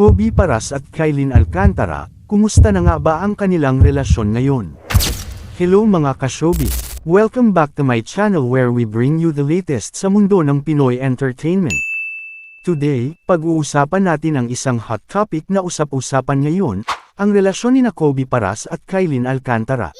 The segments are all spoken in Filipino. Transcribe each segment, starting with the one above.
Kobe Paras at Kylin Alcantara, kumusta na nga ba ang kanilang relasyon ngayon? Hello mga ka-showbiz! Welcome back to my channel where we bring you the latest sa mundo ng Pinoy entertainment. Today, pag-uusapan natin ang isang hot topic na usap-usapan ngayon, ang relasyon ni na Kobe Paras at Kylin Alcantara.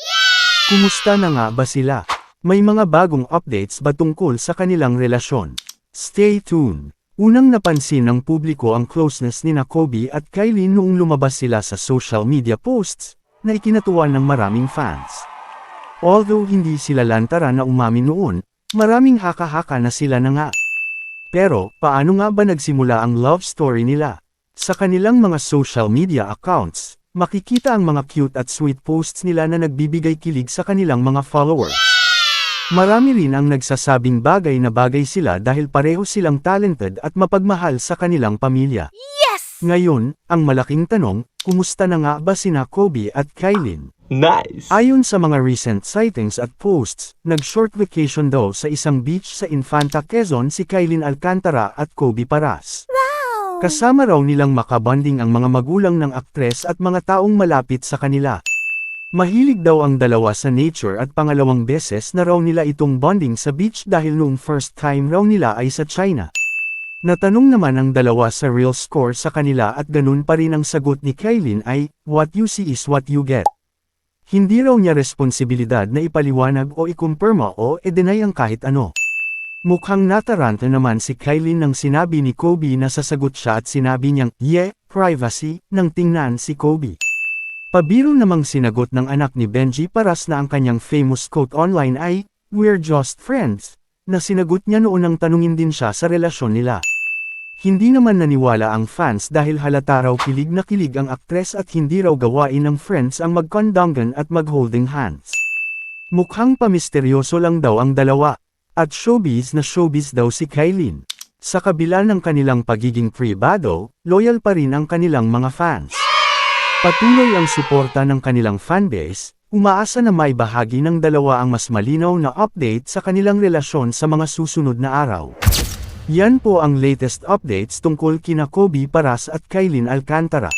Kumusta na nga ba sila? May mga bagong updates ba tungkol sa kanilang relasyon? Stay tuned! Unang napansin ng publiko ang closeness ni na Kobe at Kylin noong lumabas sila sa social media posts, na ikinatuwa ng maraming fans. Although hindi sila lantara na umamin noon, maraming haka-haka na sila na nga. Pero, paano nga ba nagsimula ang love story nila? Sa kanilang mga social media accounts, makikita ang mga cute at sweet posts nila na nagbibigay kilig sa kanilang mga followers. Marami rin ang nagsasabing bagay na bagay sila dahil pareho silang talented at mapagmahal sa kanilang pamilya. Yes! Ngayon, ang malaking tanong, kumusta na nga ba sina Kobe at Kylin? Nice! Ayon sa mga recent sightings at posts, nag-short vacation daw sa isang beach sa Infanta Quezon si Kylin Alcantara at Kobe Paras. Wow! Kasama raw nilang makabanding ang mga magulang ng aktres at mga taong malapit sa kanila. Mahilig daw ang dalawa sa nature at pangalawang beses na raw nila itong bonding sa beach dahil noong first time raw nila ay sa China. Natanong naman ang dalawa sa real score sa kanila at ganun pa rin ang sagot ni Kailin ay, what you see is what you get. Hindi raw niya responsibilidad na ipaliwanag o ikumpirma o e-deny ang kahit ano. Mukhang nataranta naman si Kailin nang sinabi ni Kobe na sasagot siya at sinabi niyang, yeah, privacy, nang tingnan si Kobe. Pabiro namang sinagot ng anak ni Benji Paras na ang kanyang famous quote online ay, We're just friends, na sinagot niya noon nang tanungin din siya sa relasyon nila. Hindi naman naniwala ang fans dahil halata raw kilig na kilig ang aktres at hindi raw gawain ng friends ang magkondongan at magholding hands. Mukhang pamisteryoso lang daw ang dalawa, at showbiz na showbiz daw si Kylin. Sa kabila ng kanilang pagiging privado, loyal pa rin ang kanilang mga fans. Patuloy ang suporta ng kanilang fanbase, umaasa na may bahagi ng dalawa ang mas malinaw na update sa kanilang relasyon sa mga susunod na araw. Yan po ang latest updates tungkol kina Kobe Paras at Kylin Alcantara.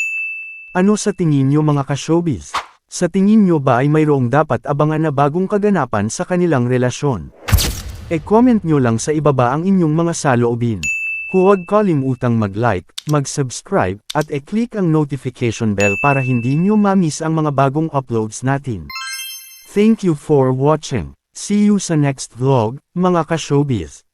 Ano sa tingin nyo mga ka-showbiz? Sa tingin nyo ba ay mayroong dapat abangan na bagong kaganapan sa kanilang relasyon? E-comment nyo lang sa ibaba ang inyong mga saloobin. Huwag kalimutang mag-like, mag-subscribe, at e-click ang notification bell para hindi nyo ma-miss ang mga bagong uploads natin. Thank you for watching. See you sa next vlog, mga ka-showbiz.